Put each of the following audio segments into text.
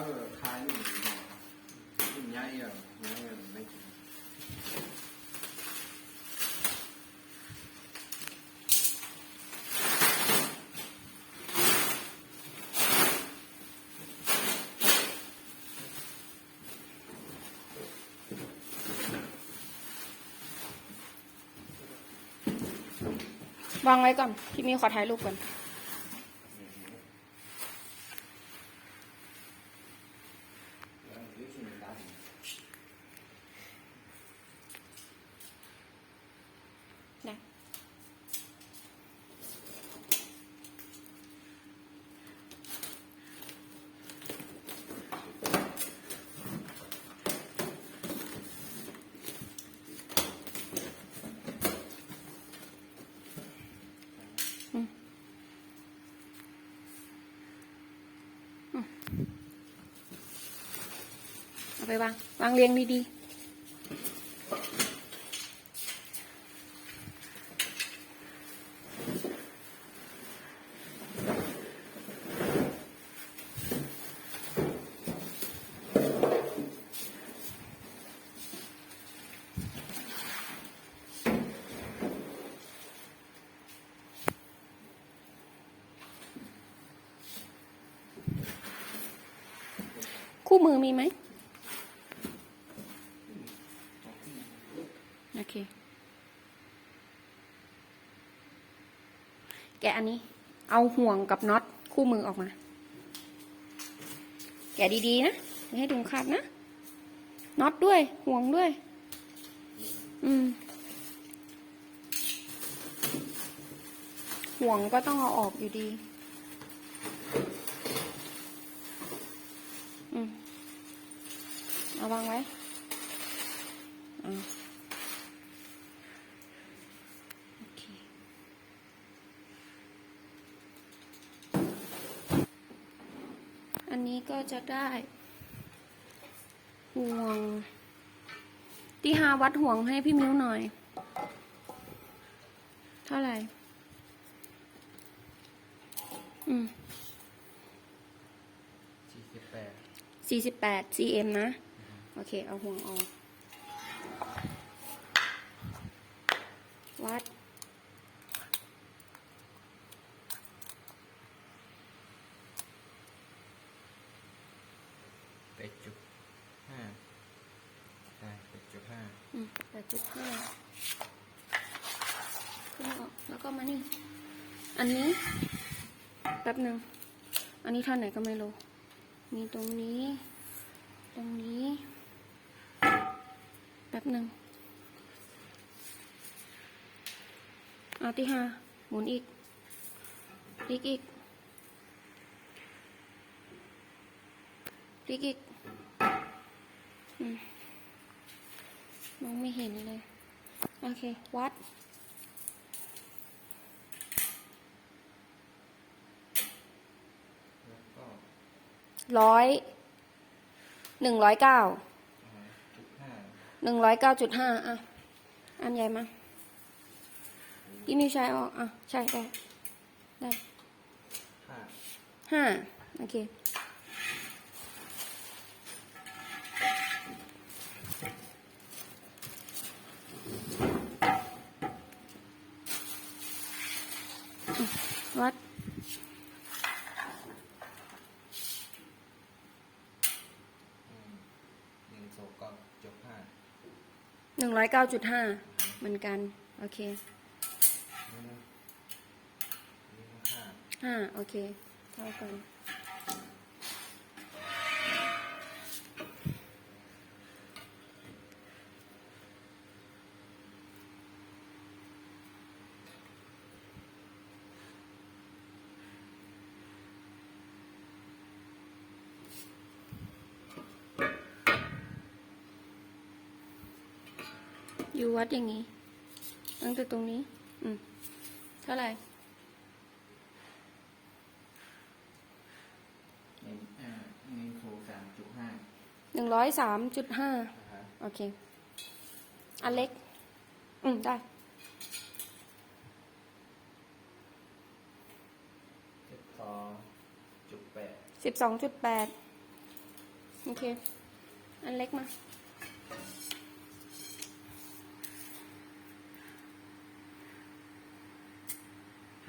กินย่าเอี่ยวย่าเอี่ยวไม่กินวางไว้ก่อน พี่มีขอถ่ายรูปก่อน แล้ววิธีมันได้ ได้ เอา ไปวาง วางเรียงดีๆคู่มือมีไหม โอเค แกะ อันนี้ เอาห่วงกับน็อตคู่มือออกมาแกะดีๆนะอย่ให้ถุงขาดนะน็อตด้วยห่วงด้วย อืมห่วงก็ต้องเอาออกอยู่ดี อืมเอาวางไว้อ่าโอเค อั นนี้ก็จะได้ห่วงที่หาวัดห่วงให้พี่มิ้วหน่อย เท่าไหร่ อืมสี่สิบแปดสี่สิบแปด cm นะ โอเค เอาห่วงออก วัด ดจุดห้าใช่แปดจุดห้าอืมแปดจุดห้าขึ้นออกแล้วก็มานี่ อันนี้แป๊บหนึ่ง อันนี้ท่อนไหนก็ไม่รู้ มีตรงนี้ ตรงนี้แป๊บหนึ่งเอาที่ห้าหมุนอีก อีกอีกอีกอีก มมองไม่เห็นเลย โอเค วัดแล้วก็ร้อยหนึ่งร้อยเก้าอ่าจุดห้าหนึ่งร้อยเก้าจุดห้าอะ อันใหญ่มาที่นิ้วใช้ออก อะ ใช่ได้ได้ห้าห้าโอเค วัด อืมหนึ่งสอง ก็จุดห้าหนึ่งร้อยเก้าจุดห้าเหมือนกัน โอเคนี่นะนี่นะห้าห้าโอเค เท่ากัน อยู่วัดอย่างนี้ ตั้งแต่ตรงนี้ อืม เท่าไหร่หนึ่งอ่าหนึ่งโคสามจุดห้าหนึ่งร้อยสามจุดห้าอ่าฮะโอเค อันเล็ก อืม ได้ สิบสองจุดแปด สิบสองจุดแปดโอเค อันเล็กมา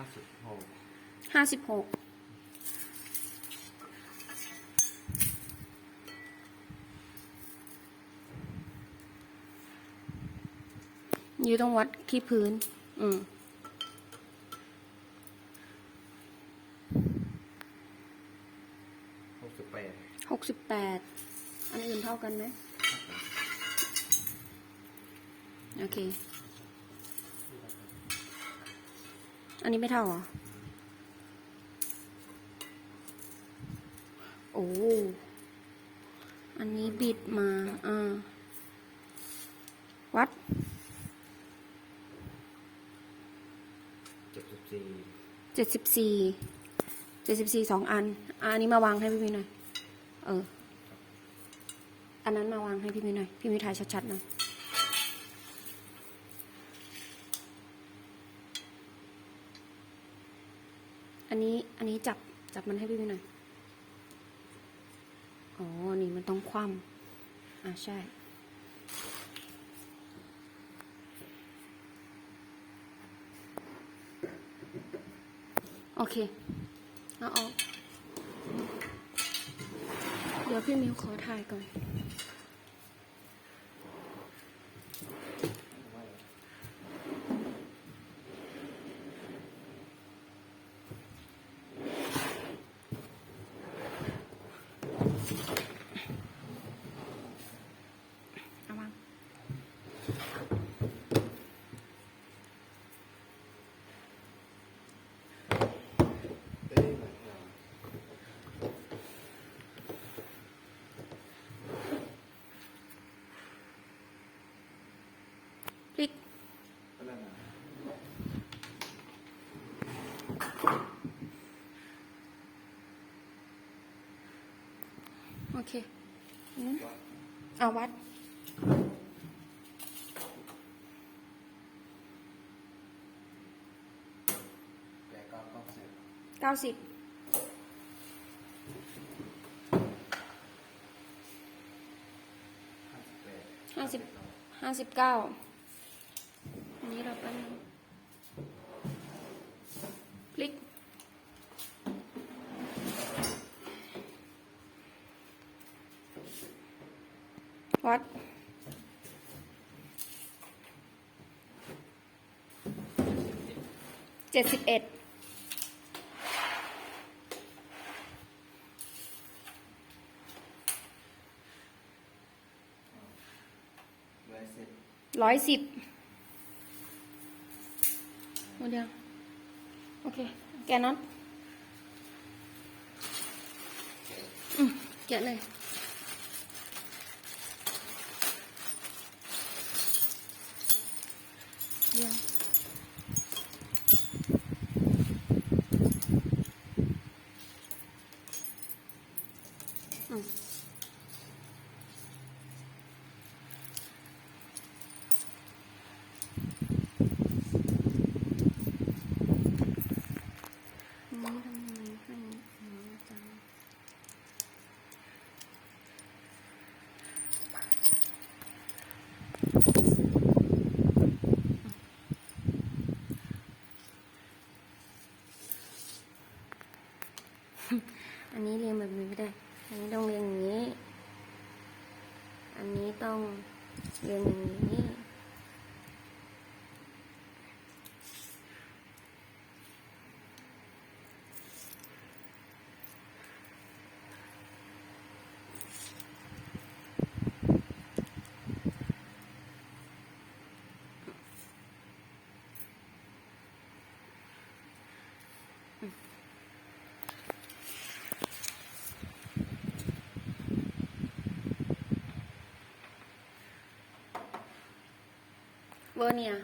ห้าสิบหก ห้าสิบหกยูต้องวัดที่พื้น อืมหกสิบแปดหกสิบแปด อันอื่นเท่ากันไหม โอเค อันนี้ไม่เท่าเหรอ อ้ อันนี้บิดมา อ่า วัดเจ็ดสิบสี่เจ็ดสิบสี่เจ็ดสิบสี่สองอันอะอันนี้มาวางให้พี่มีหน่อย เออ อันนั้นมาวางให้พี่มีหน่อย พี่มีถ่ายชัดๆหน่อยอันนี้ อันนี้จับ จับมันให้พี่มีหน่อย อ๋อ นี่มันต้องคว่ำอะ ใช่ โอเค เอาออก เดี๋ยวพี่มิวขอถ่ายก่อน เอาวาง เอ้ยหมายความ พลิก อะไรนะ โอเคอืมเอาวัด แปดเก้าเก้าสิบเก้าสิบห้าสิบแปดห้าสิบห้าสิบเก้าอันนี้เราไปบนึงพลิก วัดเจ็ดสิบเอ็ดร้อยสิบร้อยสิบหมดยังโอเค แกะน็อตอืมแกะเลย เรียงอืม นี่ทำไมให้น้อยจัง อันนี้เรียงแบบนี้ไม่ได้ อันนี้ต้องเรียงอย่างนี้ อันนี้ต้องเรียงอย่างนี้ เวอร์เนีย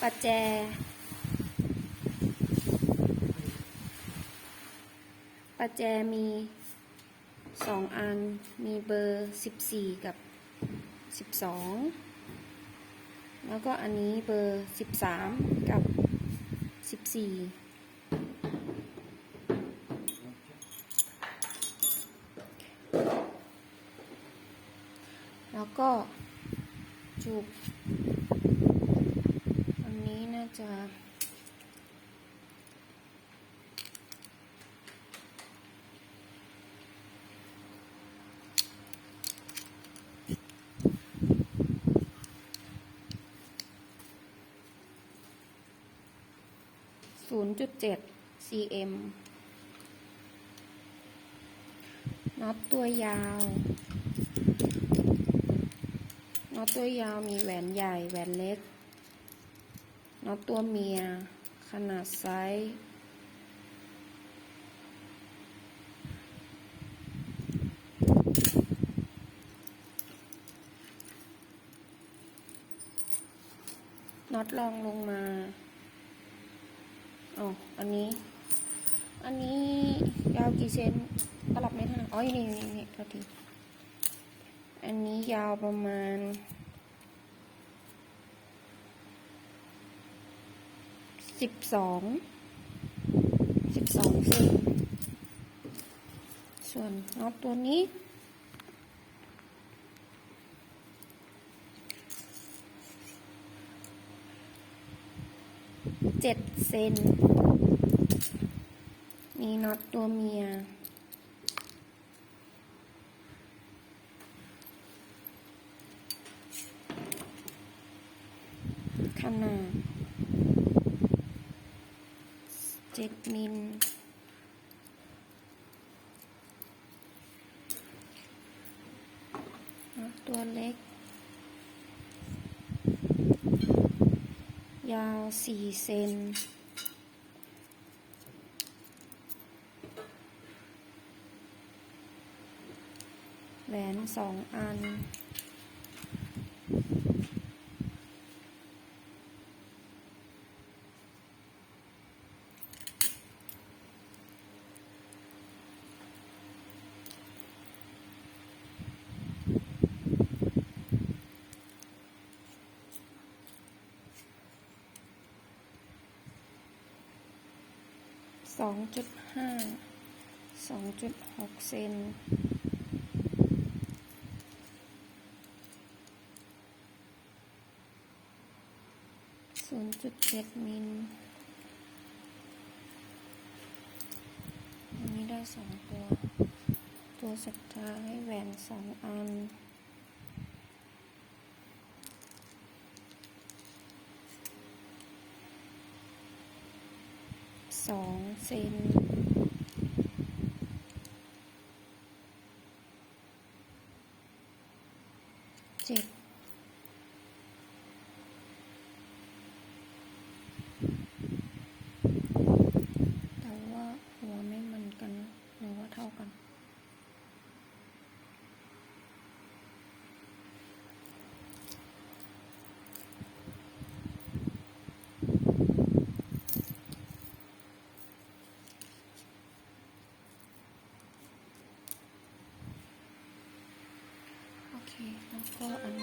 ปัจแจ ปัจแจมีสองอัน มีเบอร์สิบสี่กับสิบสองแล้วก็อันนี้เบอร์สิบสามกับสิบสี่ แล้ว ก็จุก อันนี้น่าจะ0.7 cm น็อตตัวยาว น็อตตัวยาวมีแหวนใหญ่แหวนเล็ก น็อตตัวเมีย ขนาดไซส์น็อตรองลงมาอ๋ออันนี้ อันนี้ยาวกี่เซนตลับไม่ทันอ๋อนี่นี่นี่โทษที อันนี้ยาวประมาณสิบสองสิบสองเซนส่วนน็อตตัวนี้ เจ็ดเซนมีน็อตตัวเมีย นาเจ็ดมิลน็อตตัวเล็ก ยาวสี่เซนแหวนสองอัน สองจุดห้าสองจุดหกเซนศูนย์จุดเจ็ดมิลอันนี้ได้สองตัว ตัวสุดท้ายแหวนสองอัน สอง เซนเจ็ด Nakita ko ang